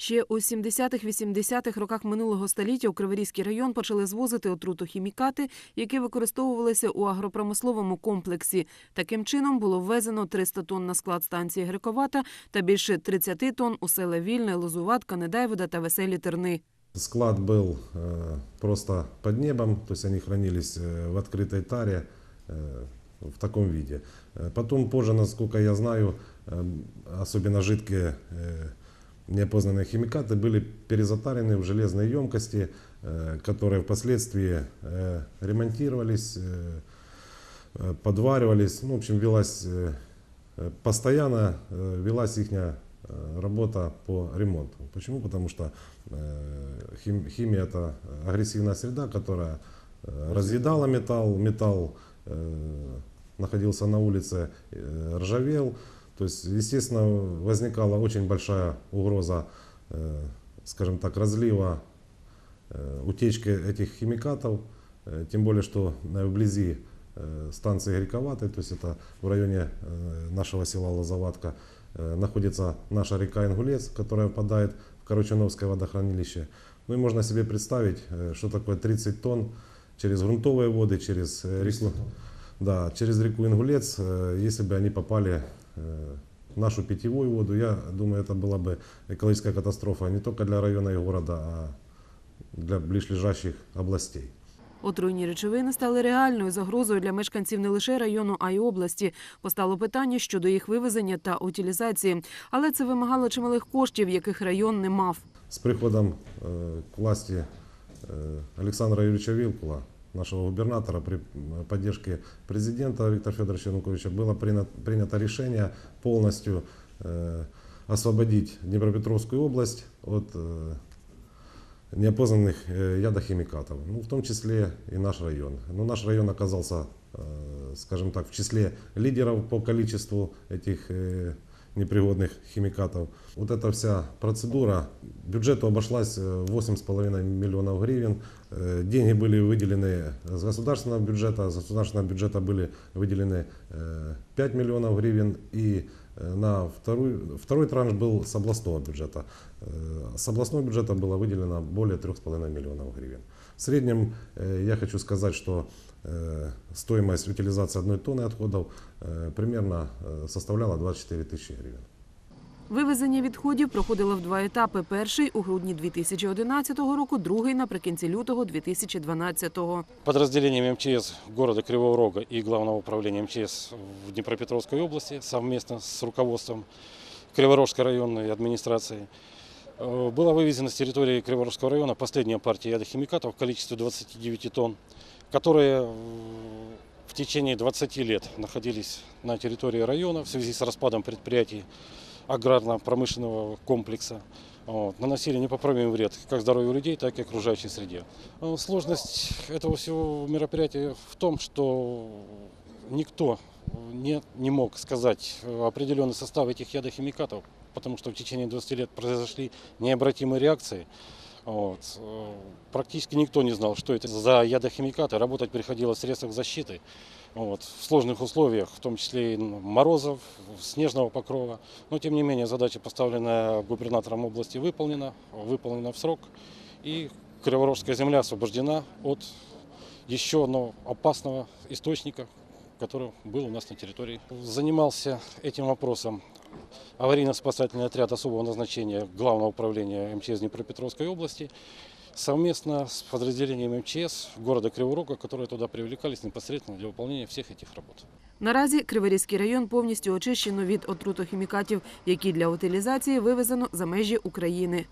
Ще у 70-х-80-х роках минулого століття у Криворізький район почали звозити отрутохімікати, які використовувалися у агропромисловому комплексі. Таким чином було ввезено 300 тонн на склад станції Грековата та більше 30 тонн у села Вільне, Лозуватка, Недайвода та Веселі Терни. Склад был э, просто под небом, то есть они хранились э, в открытой таре э, в таком виде. Э, Потом позже, насколько я знаю, э, особенно жидкие э, неопознанные химикаты были перезатарены в железные емкости, э, которые впоследствии э, ремонтировались, э, подваривались. Ну, в общем, велась постоянно велась их работа по ремонту. Почему? Потому что хим- химия это агрессивная среда, которая разъедала металл, металл находился на улице, ржавел. То есть, естественно, возникала очень большая угроза, э, скажем так, разлива, э, утечки этих химикатов, Э, тем более, что вблизи станции Грековатой, то есть это в районе нашего села Лозоватка, находится наша река Ингулец, которая впадает в Корочуновское водохранилище. Ну и можно себе представить, что такое 30 тонн через грунтовые воды, через реку, да, через реку Ингулец, если бы они попали нашу питьевую воду, я думаю, это была бы экологическая катастрофа не только для района и города, а для ближайших областей. Отруйні речовини стали реальною загрозою для мешканців не лише району, а й області. Постало питання щодо їх вивезення та утилізації. Але це вимагало чималих коштів, яких район не мав. С приходом э, к власти э, Александра Юрьевича Вилкула, нашего губернатора, при поддержке президента Виктора Федоровича Януковича, было принято, принято решение полностью э, освободить Днепропетровскую область от э, неопознанных э, ядохимикатов, ну, в том числе и наш район. Но наш район оказался, скажем так, в числе лидеров по количеству этих э, непригодных химикатов. Вот эта вся процедура бюджету обошлась э, в 8,5 миллионов гривен. Э, Деньги были выделены с государственного бюджета, с государственного бюджета были выделены э, 5 миллионов гривен и э, на второй, второй транш был с областного бюджета. Э, С областного бюджета было выделено более 3,5 миллионов гривен. В среднем э, я хочу сказать, что э, стоимость утилизации одной тонны отходов э, примерно э, составляла 24 тысячи гривен. Вивезення відходів проходило в два етапи: перший у грудні 2011 року, другий наприкінці лютого 2012-го. подразделениями МЧС города Кривого Рога и Главного управления МЧС в Днепропетровской области совместно с руководством Криворожской районной администрации э, была вывезена с территории Криворожского района последняя партия ядохимикатов в количестве 29 тонн, Которые в течение 20 лет находились на территории района в связи с распадом предприятий аграрно-промышленного комплекса. Вот, наносили непоправимый вред как здоровью людей, так и окружающей среде. Э, Сложность этого всего мероприятия в том, что никто не, не мог сказать э, определенный состав этих ядохимикатов, потому что в течение 20 лет произошли необратимые реакции. Вот. Э, Практически никто не знал, что это за ядохимикаты. Работать приходилось в средствах защиты вот, в сложных условиях, в том числе и морозов, снежного покрова. Но тем не менее задача, поставленная губернатором области, выполнена, выполнена в срок. И Криворожская земля освобождена от еще одного опасного источника, который был у нас на территории. Занимался этим вопросом аварийно-спасательный отряд особого назначения Главного управления МЧС Днепропетровской области совместно с подразделением МЧС города Криворога, которые туда привлекались непосредственно для выполнения всех этих работ. Наразі Криворізький район повністю очищено від отрутохімікатів, які для утилізації вивезено за межі України.